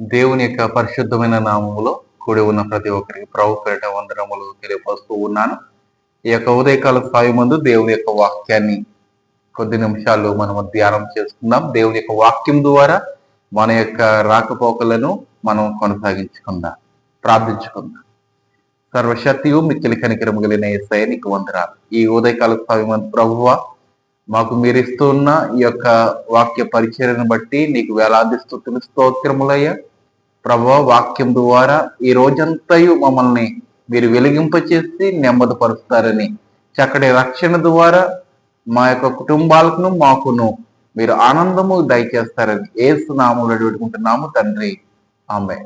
దేవుని యొక్క పరిశుద్ధమైన నామములో కూడి ఉన్న ప్రతి ఒక్కరికి ప్రభు పేట వందనములు తెలియపరుస్తూ ఉన్నాను. ఈ యొక్క ఉదయకాల స్వామి ముందు దేవుని యొక్క వాక్యాన్ని కొద్ది నిమిషాలు మనము ధ్యానం చేసుకుందాం. దేవుని యొక్క వాక్యం ద్వారా మన యొక్క రాకపోకలను మనం కొనసాగించుకుందాం. ప్రార్థించుకుందాం. సర్వశక్తియు మిక్కిలి కనికరము కలిగిన ఏసయ్య నీకు వందనాలు. ఈ ఉదయకాల స్వామి మందు ప్రభువ మాకు మీరు ఇస్తున్న ఈ యొక్క వాక్య పరిచయను బట్టి నీకు వేలాది స్థుతులు స్తోత్రములయ్యా. ప్రభా వాక్యం ద్వారా ఈ రోజంతయు మమ్మల్ని మీరు వెలిగింపచేసి నెమ్మదిపరుస్తారని చక్కటి రక్షణ ద్వారా మా యొక్క కుటుంబాలకును మాకును మీరు ఆనందము దయచేస్తారని ఏసు నామములు వేడుకుంటున్నాము తండ్రి. ఆమె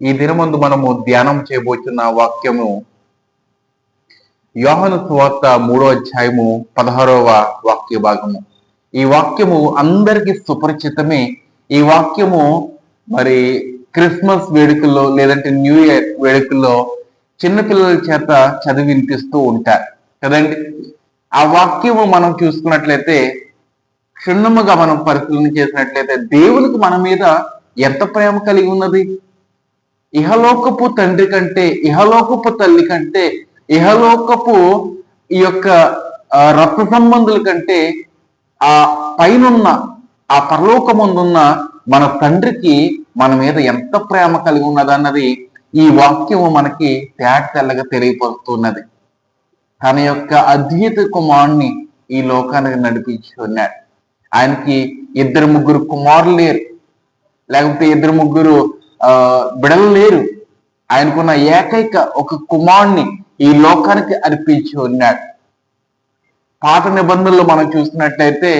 ఈ దినమందు మనము ధ్యానం చేయబోతున్న వాక్యము యోహను సువార్త మూడో అధ్యాయము పదహారవ వాక్య భాగము ఈ వాక్యము అందరికీ సుపరిచితమే. ఈ వాక్యము మరి క్రిస్మస్ వేడుకల్లో లేదంటే న్యూ ఇయర్ వేడుకల్లో చిన్నపిల్లల చేత చదివి వినిపిస్తూ ఉంటారు. కదండి? ఆ వాక్యము మనం చూసుకున్నట్లయితే క్షుణ్ణముగా మనం పరిశీలన చేసినట్లయితే దేవునికి మన మీద ఎంత ప్రేమ కలిగి ఉన్నది? ఇహలోకపు తండ్రి కంటే ఇహలోకపు తల్లి కంటే ఇహలోకపు ఈ యొక్క రక్త సంబంధుల కంటే ఆ పైనున్న ఆ పరలోకముందున్న మన తండ్రికి మన మీద ఎంత ప్రేమ కలిగి ఉన్నదన్నది ఈ వాక్యము మనకి తేట తెల్లగా తెలియపరుస్తున్నది తన యొక్క అద్వైత కుమారుణ్ణి ఈ లోకానికి నడిపించి ఉన్నాడు ఆయనకి ఇద్దరు ముగ్గురు కుమారులు లేరు. లేకపోతే ఇద్దరు ముగ్గురు ఆ బిడలు లేరు. ఆయనకున్న ఏకైక ఒక కుమారుణ్ణి ఈ లోకానికి అర్పించి ఉన్నాడు పాత నిబంధనలు మనం చూసినట్లయితే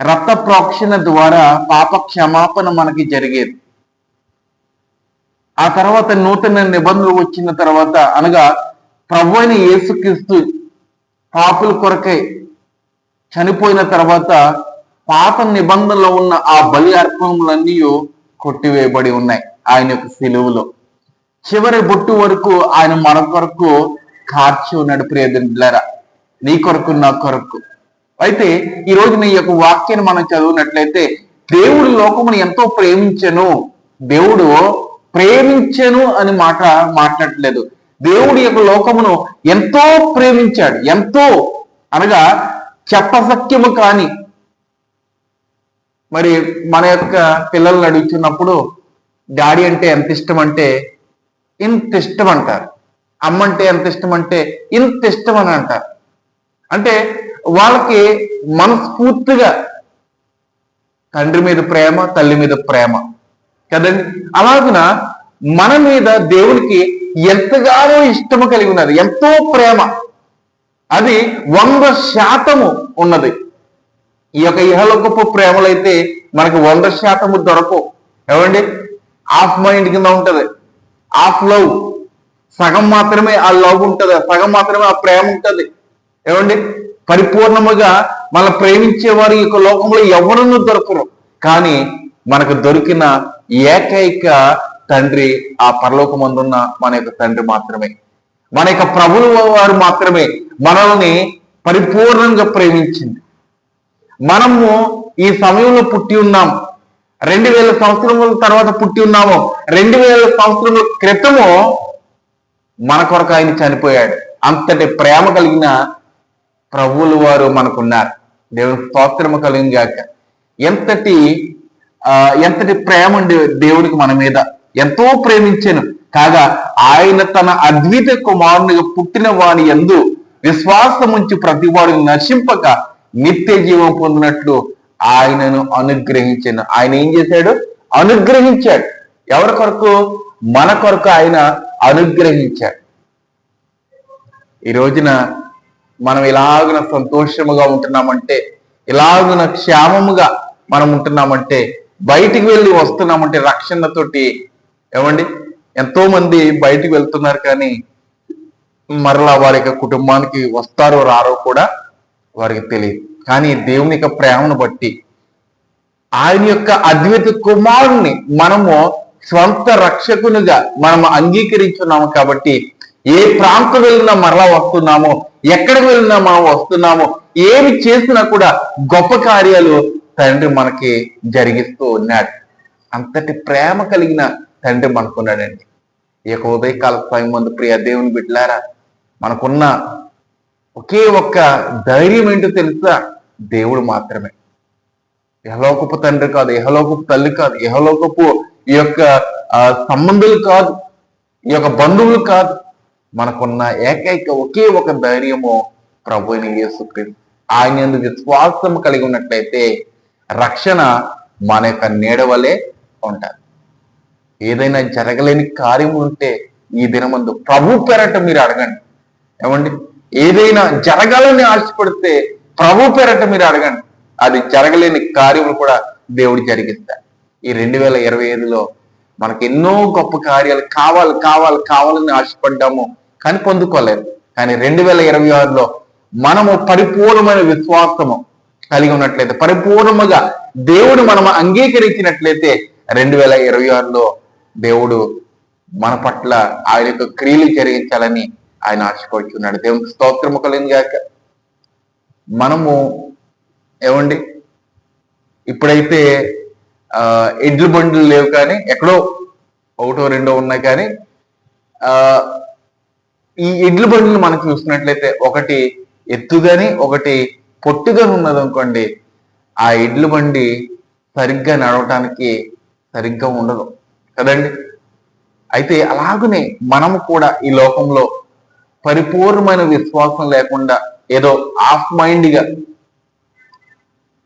రక్త ప్రోక్షణ ద్వారా పాప క్షమాపణ మనకి జరిగేది. ఆ తర్వాత నూతన నిబంధనలు వచ్చిన తర్వాత అనగా ప్రభు అయిన యేసుక్రీస్తు పాపుల కొరకై చనిపోయిన తర్వాత పాత నిబంధనలో ఉన్న ఆ బలి అర్పణములన్నీ కొట్టివేయబడి ఉన్నాయి ఆయన యొక్క సెలువులో. చివరి బొట్టు వరకు ఆయన మన కొరకు కార్చి ఉన్నాడు ప్రియదండ్రులారా నీ కొరకు నా కొరకు. అయితే ఈ రోజు నీ యొక్క వాక్యాన్ని మనం చదివినట్లయితే దేవుడు లోకమును ఎంతో ప్రేమించను. దేవుడు ప్రేమించను అని మాట మాట్లాడలేదు. దేవుడి యొక్క లోకమును ఎంతో ప్రేమించాడు. ఎంతో అనగా చెప్పసత్యము కాని మరి మన యొక్క పిల్లల్ని అడుగుతున్నప్పుడు డాడీ అంటే ఎంత ఇష్టం అంటే ఇంత ఇష్టం అంటారు. అమ్మ అంటే ఎంత ఇష్టం అంటే ఇంత ఇష్టం అని అంటారు. అంటే వాళ్ళకి మనస్ఫూర్తిగా తండ్రి మీద ప్రేమ తల్లి మీద ప్రేమ. కదండి? అలాగున మన మీద దేవునికి ఎంతగానో ఇష్టము కలిగి ఉన్నది ఎంతో ప్రేమ. అది వంద శాతము ఉన్నది. ఈ యొక్క ఇహలోకపు ప్రేమలైతే మనకు వంద శాతము దొరకవు. ఏమండి? హాఫ్ మైండ్ కింద ఉంటుంది. హాఫ్ లవ్ సగం మాత్రమే ఆ లవ్ ఉంటుంది సగం మాత్రమే ఆ ప్రేమ ఉంటుంది. ఏమండి? పరిపూర్ణముగా మన ప్రేమించే వారి యొక్క లోకంలో ఎవరನ್ನು దొరకరు. కానీ మనకు దొరికిన ఏకైక తండ్రి ఆ పరలోకమందున్న మన యొక్క తండ్రి మాత్రమే. మన యొక్క ప్రభులు వారు మాత్రమే మనల్ని పరిపూర్ణంగా ప్రేమించింది. మనము ఈ సమయంలో పుట్టి ఉన్నాం. రెండు వేల సంవత్సరముల తర్వాత పుట్టి ఉన్నాము. రెండు వేల సంవత్సరముల క్రితము మన కొరకు ఆయన చనిపోయాడు. అంతటి ప్రేమ కలిగిన ప్రభువులు వారు మనకున్నారు. దేవుని స్తోత్రము కలిగిన గాక. ఎంతటి ఆ, ఎంతటి ప్రేమ ఉండే మన మీద ఎంతో ప్రేమించాను. కాగా ఆయన తన అద్విత కుమారునిగా పుట్టిన వాని ఎందు విశ్వాసం ఉంచి ప్రతి వాడిని నశింపక నిత్య జీవం పొందినట్లు ఆయనను అనుగ్రహించాను. ఆయన ఏం చేశాడు? అనుగ్రహించాడు. ఎవరి కొరకు? మన కొరకు ఆయన అనుగ్రహించాడు. ఈ రోజున మనం ఇలాగున సంతోషముగా ఉంటున్నామంటే ఇలాగున క్షేమముగా మనం ఉంటున్నామంటే బయటికి వెళ్ళి వస్తున్నామంటే రక్షణతోటి ఏమండి? ఎంతో మంది బయటికి వెళ్తున్నారు కానీ మరలా వారి యొక్క కుటుంబానికి వస్తారో రారో కూడా వారికి తెలియదు. కానీ దేవుని యొక్క ప్రేమను బట్టి ఆయన యొక్క అద్వైత కుమారుణ్ణి మనము స్వంత రక్షకునిగా మనం అంగీకరించున్నాము కాబట్టి ఏ ప్రాంతం వెళ్ళినా మరలా వస్తున్నామో ఎక్కడికి వెళ్ళినా మనం వస్తున్నామో ఏమి చేసినా కూడా గొప్ప కార్యాలు తండ్రి మనకి జరిగిస్తూ ఉన్నాడు. అంతటి ప్రేమ కలిగిన తండ్రి మనకున్నాడండి. ఈ యొక్క ఉదయకాల సమయం ముందు ప్రియ దేవుని బిడ్డలారా మనకున్న ఒకే ఒక్క ధైర్యం ఏంటో తెలుసా? దేవుడు మాత్రమే. యహలోకపు తండ్రి కాదు యహలోకపు తల్లి కాదు యహలోకపు ఈ యొక్క సంబంధులు కాదు ఈ యొక్క బంధువులు కాదు మనకున్న ఏకైక ఒకే ఒక ధైర్యము ప్రభుని యేసుక్రీస్తు. ఆయన ఎందుకు విశ్వాసం కలిగి ఉన్నట్లయితే రక్షణ మన యొక్క నీడ వలె ఉంటారు ఏదైనా జరగలేని కార్యం ఉంటే ఈ దినమందు ప్రభు పేరట మీరు అడగండి. ఏమండి? ఏదైనా జరగాలని ఆశపడితే ప్రభు పేరట మీరు అడగండి. అది జరగలేని కార్యములు కూడా దేవుడు జరిగిస్తాడు ఈ రెండు వేల ఇరవై ఐదులో మనకు ఎన్నో గొప్ప కార్యాలు కావాలి కావాలి కావాలని ఆశపడ్డాము కానీ పొందుకోలేదు. కానీ రెండు వేల ఇరవై ఆరులో మనము పరిపూర్ణమైన విశ్వాసము కలిగి ఉన్నట్లయితే పరిపూర్ణముగా దేవుడు మనం అంగీకరించినట్లయితే రెండు వేల ఇరవై ఆరులో దేవుడు మన పట్ల ఆయన యొక్క క్రియలు జరిగించాలని ఆయన ఆశపడుతున్నాడు దేవునికి స్తోత్రము కలిగింది గాక. మనము ఏమండి? ఇప్పుడైతే ఎడ్లు బండ్లు లేవు కానీ ఎక్కడో ఒకటో రెండో ఉన్నాయి కానీ ఈ ఎడ్లు బండ్లు మనం చూసినట్లయితే ఒకటి ఎత్తుగాని ఒకటి పొట్టుగాని ఉన్నది అనుకోండి ఆ ఎడ్లు బండి సరిగ్గా నడవటానికి సరిగ్గా ఉండదు. కదండి? అయితే అలాగనే మనము కూడా ఈ లోకంలో పరిపూర్ణమైన విశ్వాసం లేకుండా ఏదో ఆఫ్ మైండ్గా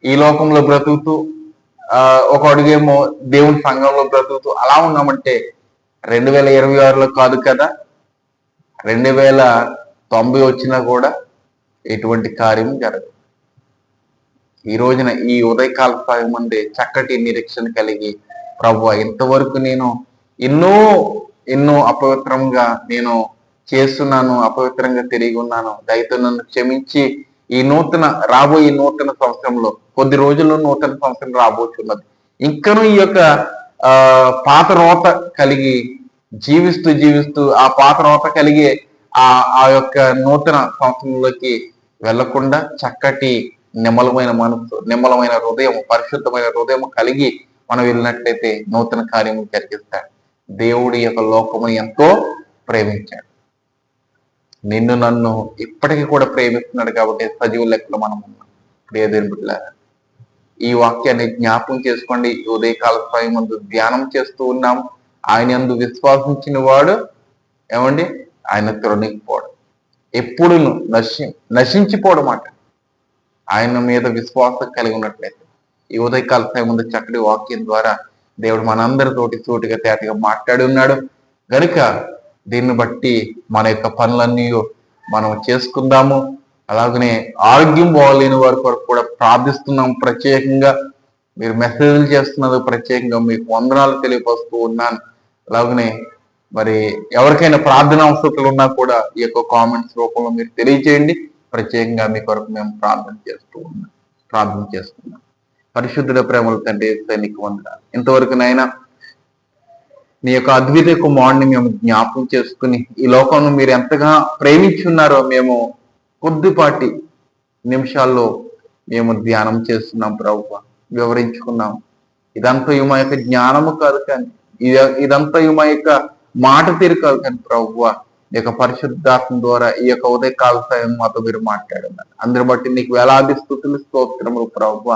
ఈ లోకంలో బ్రతుకుతూ ఒక అడుగేమో దేవుని సంఘంలో బ్రతుకుతూ అలా ఉన్నామంటే రెండు వేల ఇరవై ఆరులో కాదు కదా? రెండు వేల తొంభై వచ్చినా కూడా ఎటువంటి కార్యం జరగదు. ఈ రోజున ఈ ఉదయకాల సమయం మంది చక్కటి నిరీక్షణ కలిగి ప్రభు ఇంతవరకు నేను ఎన్నో ఎన్నో అపవిత్రంగా నేను చేస్తున్నాను అపవిత్రంగా తిరిగి ఉన్నాను. దయతో నన్ను క్షమించి ఈ నూతన రాబోయే నూతన సంవత్సరంలో కొద్ది రోజుల్లో నూతన సంవత్సరం రాబోతున్నది. ఇంకనూ ఈ యొక్క ఆ పాత రోత కలిగి జీవిస్తూ జీవిస్తూ ఆ పాత రోత కలిగి ఆ ఆ యొక్క నూతన సంవత్సరంలోకి వెళ్ళకుండా చక్కటి నిమ్మలమైన మనసు నిమ్మలమైన హృదయం పరిశుద్ధమైన హృదయం కలిగి మనం వెళ్ళినట్లయితే నూతన కార్యము జరిగిస్తాడు దేవుడి యొక్క లోకముని ఎంతో ప్రేమించాడు. నిన్ను నన్ను ఇప్పటికీ కూడా ప్రేమిస్తున్నాడు కాబట్టి సజీవ లెక్కలో మనం ఉన్నాం. ప్రియదేని బిడ్డలారా ఈ వాక్యాన్ని జ్ఞాపకం చేసుకోండి. ఈ ఉదయకాల సమయం ముందు ధ్యానం చేస్తూ ఉన్నాం. ఆయన యందు విశ్వాసించిన వాడు ఏమండి? ఆయన తొలగిపోవడం ఎప్పుడు నశి నశించిపోవడం మాట. ఆయన మీద విశ్వాసం కలిగి ఉన్నట్లయితే ఈ ఉదయకాల సమయం ముందు చక్కటి వాక్యం ద్వారా దేవుడు మనందరితోటి సూటిగా తేటగా మాట్లాడి ఉన్నాడు. గనుక దీన్ని బట్టి మన యొక్క పనులన్నీ మనం చేసుకుందాము. అలాగనే ఆరోగ్యం బాగలేని వారి కొరకు కూడా ప్రార్థిస్తున్నాం ప్రత్యేకంగా మీరు మెసేజ్లు చేస్తున్నది ప్రత్యేకంగా మీకు వందనాలు తెలియపరుస్తూ ఉన్నాను. అలాగనే మరి ఎవరికైనా ప్రార్థన అవసరాలు ఉన్నా కూడా ఈ యొక్క కామెంట్స్ రూపంలో మీరు తెలియజేయండి ప్రత్యేకంగా మీ కొరకు మేము ప్రార్థన చేస్తూ ఉన్నాం. ప్రార్థన చేస్తున్నాం. పరిశుద్ధుల ప్రేమల తండ్రి సైనిక వందనాలు. ఇంతవరకు నైనా నీ యొక్క అద్వితీయ కుమారుడిని మేము జ్ఞాపకం చేసుకుని ఈ లోకంలో మీరు ఎంతగా ప్రేమించున్నారో మేము కొద్దిపాటి నిమిషాల్లో మేము ధ్యానం చేస్తున్నాం ప్రభు వివరించుకున్నాం. ఇదంతా మా యొక్క జ్ఞానము కాదు కానీ ఇది- ఇదంతా మా యొక్క మాట తీరు కాదు కానీ ప్రభు ఈ యొక్క పరిశుద్ధాత్మ ద్వారా ఈ యొక్క ఉదయ కాల సమయం మాతో మీరు మాట్లాడున్నారు అందరి బట్టి నీకు వేలాది స్థుతులు స్తోత్రములు ప్రభు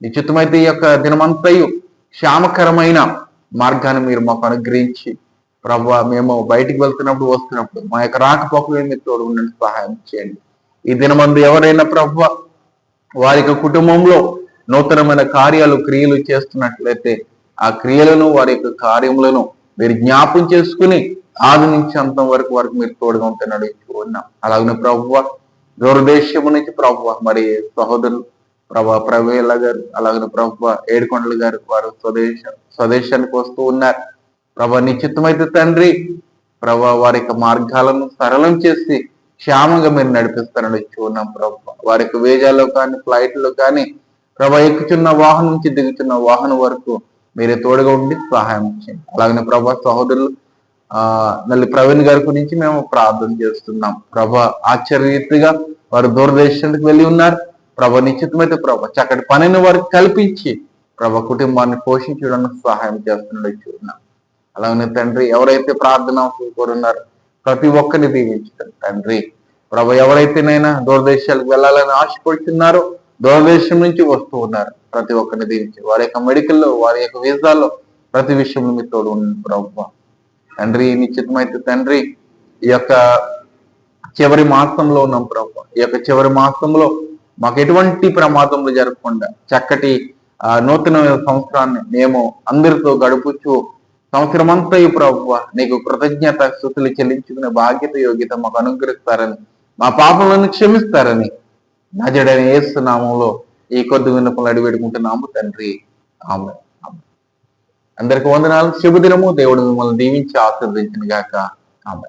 నిశ్చితమైతే ఈ యొక్క దినమంతయు క్షామకరమైన మార్గాన్ని మీరు మాకు అనుగ్రహించి ప్రభు మేము బయటికి వెళ్తున్నప్పుడు వస్తున్నప్పుడు మా యొక్క రాకపోకలు మీరు తోడు ఉండండి సహాయం చేయండి. ఈ దినమందు ఎవరైనా ప్రభు వారి యొక్క కుటుంబంలో నూతనమైన కార్యాలు క్రియలు చేస్తున్నట్లయితే ఆ క్రియలను వారి యొక్క కార్యములను మీరు జ్ఞాపం చేసుకుని ఆది నుంచి అంతం వరకు వరకు మీరు తోడుగా ఉంటే నడుస్తూ ఉన్నాం. అలాగనే ప్రభు దూరదేశం నుంచి ప్రభు మరి సహోదరులు ప్రభా ప్రవేల గారు అలాగే ప్రభు ఏడుకొండలు గారు వారు స్వదేశ స్వదేశానికి వస్తూ ఉన్నారు. ప్రభా నిశ్చితమైతే తండ్రి ప్రభా వారి యొక్క మార్గాలను సరళం చేసి క్షేమంగా మీరు నడిపిస్తారని వచ్చి ఉన్నాం ప్రభు. వారి యొక్క వేజాల్లో కానీ ఫ్లైట్లో కానీ ప్రభా ఎక్కుచున్న వాహనం నుంచి దిగుతున్న వాహనం వరకు మీరే తోడుగా ఉండి సహాయం చేయండి. అలాగనే ప్రభా సహోదరులు ఆ నల్లి ప్రవీణ్ గారి గురించి మేము ప్రార్థన చేస్తున్నాం. ప్రభా ఆశ్చర్యరీతిగా వారు దూరదేశానికి వెళ్ళి ఉన్నారు. ప్రభ నిశ్చితమైతే ప్రభ చక్కటి పనిని వారికి కల్పించి ప్రభ కుటుంబాన్ని పోషించడానికి సహాయం చేస్తున్నాడు చూస్తున్నాం. అలాగే తండ్రి ఎవరైతే ప్రార్థన కోరున్నారో ప్రతి ఒక్కరిని దీవించారు తండ్రి ప్రభు ఎవరైతేనైనా దూరదేశాలకు వెళ్ళాలని ఆశపడుతున్నారో దూరదేశం నుంచి వస్తూ ఉన్నారు. ప్రతి ఒక్కరిని దీవించి వారి యొక్క మెడికల్లో వారి యొక్క వీసాల్లో ప్రతి విషయంలో మీ తోడు ప్రభు. తండ్రి నిశ్చితమైతే తండ్రి ఈ యొక్క చివరి మాసంలో ఉన్నాం ప్రభు. ఈ యొక్క చివరి మాసంలో మాకు ఎటువంటి ప్రమాదములు జరగకుండా చక్కటి ఆ, నూతన సంవత్సరాన్ని మేము అందరితో గడుపుచు సంవత్సరం అంతా ఈ ప్రభు నీకు కృతజ్ఞత స్థుతులు చెల్లించుకునే బాధ్యత యోగ్యత మాకు అనుగ్రహిస్తారని మా పాపలను క్షమిస్తారని నజడని ఏస్తున్నామంలో ఈ కొద్ది విన్నపలు అడివేడుకుంటున్నాము తండ్రి. ఆమె అందరికి వందనాలు. శుభదినము. దేవుడు మిమ్మల్ని దీవించి ఆశీర్వదించిన గాక ఆమె